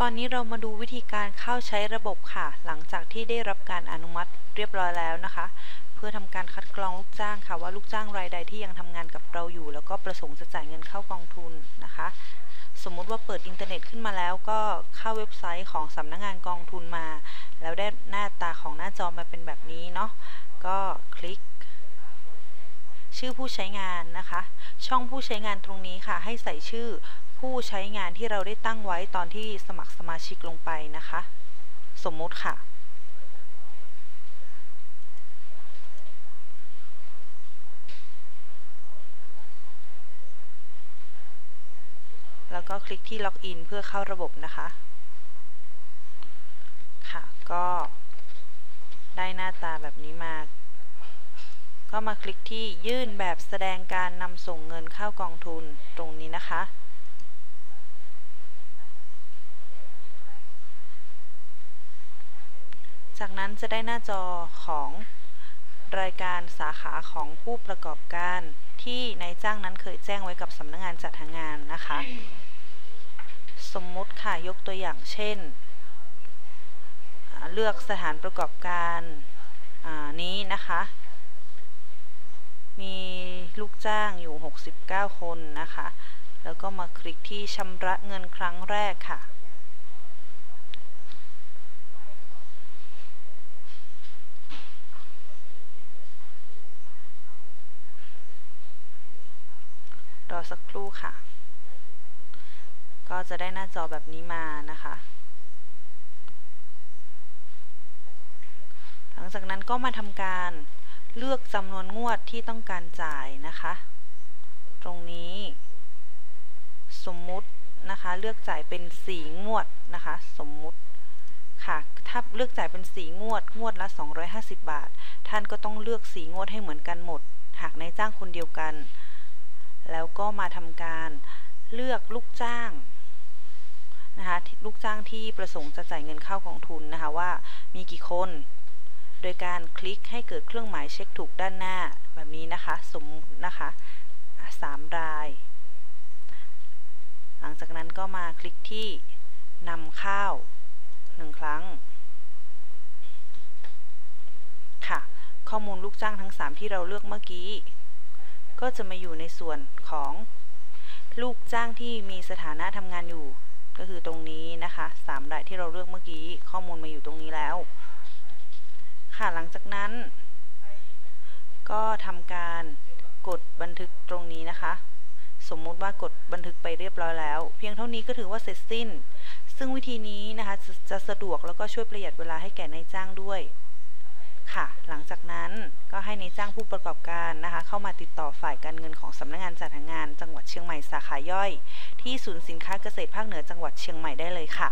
ตอนนี้เรามาดูวิธีการเข้าใช้ระบบค่ะ หลังจากที่ได้รับการอนุมัติเรียบร้อยแล้วนะคะ เพื่อทำการคัดกรองลูกจ้างค่ะ ว่าลูกจ้างรายใดที่ยังทำงานกับเราอยู่ แล้วก็ประสงค์จะจ่ายเงินเข้ากองทุนนะคะ สมมุติว่าเปิดอินเทอร์เน็ตขึ้นมาแล้วก็เข้าเว็บไซต์ของสำนักงงานกองทุนมา แล้วได้หน้าตาของหน้าจอมาเป็นแบบนี้เนาะก็คลิก ชื่อผู้ใช้งานนะคะ ช่องผู้ใช้งานตรงนี้ค่ะ ให้ใส่ชื่อ ผู้ใช้งานที่เราได้ตั้งไว้ตอนที่สมัครสมาชิกลงไปนะคะ สมมุติค่ะแล้วก็คลิกที่ล็อกอินเพื่อเข้าระบบนะคะ ค่ะ ก็ได้หน้าตาแบบนี้มา ก็มาคลิกที่ยื่นแบบแสดงการนำส่งเงินเข้ากองทุนตรงนี้นะคะ จากนั้นจะได้หน้าจอของรายการสาขาของผู้ประกอบการที่นายจ้างนั้นเคยแจ้งไว้กับสำนักงงานจัดหางานนะคะ สมมุติค่ะยกตัวอย่างเช่น เลือกสถานประกอบการนี้นะคะ มีลูกจ้างอยู่ 69 คนนะคะ แล้วก็มาคลิกที่ชำระเงินครั้งแรกค่ะรอ สักครู่ค่ะ ก็จะได้หน้าจอแบบนี้มานะคะ หลังจากนั้นก็มาทำการเลือกจำนวนงวดที่ต้องการจ่ายนะคะ ตรงนี้สมมุตินะคะ เลือกจ่ายเป็นสีงวดนะคะ สมมุติค่ะ ถ้าเลือกจ่ายเป็นสีงวด งวดละ 250 บาท ท่านก็ต้องเลือกสีงวดให้เหมือนกันหมด หากนายจ้างคนเดียวกัน แล้วก็มาทำการเลือกลูกจ้างนะคะลูกจ้างที่ประสงค์จะจ่ายเงินเข้ากองทุนนะคะว่ามีกี่คน โดยการคลิกให้เกิดเครื่องหมายเช็คถูกด้านหน้าแบบนี้นะคะ สมนะคะสามราย หลังจากนั้นก็มาคลิกที่นำข้าวหนึ่งครั้งค่ะ ข้อมูลลูกจ้างทั้ง 3 ที่เราเลือกเมื่อกี้ ก็จะมาอยู่ในส่วนของลูกจ้างที่มีสถานะทำงานอยู่ ก็คือตรงนี้นะคะสามรายที่เราเลือกเมื่อกี้ข้อมูลมาอยู่ตรงนี้แล้ว ค่ะหลังจากนั้น ก็ทำการกดบันทึกตรงนี้นะคะ สมมุติว่ากดบันทึกไปเรียบร้อยแล้ว เพียงเท่านี้ก็ถือว่าเสร็จสิ้น ซึ่งวิธีนี้นะคะจะจะสะดวกแล้วก็ช่วยประหยัดเวลาให้แก่นายจ้างด้วย ค่ะ หลังจากนั้นก็ให้ในจ้างผู้ประกอบการนะคะ เข้ามาติดต่อฝ่ายการเงินของสำนักงงานจัดหางาน จังหวัดเชียงใหม่สาขาย่อย ที่ศูนย์สินค้าเกษตรภาคเหนือจังหวัดเชียงใหม่ได้เลยค่ะ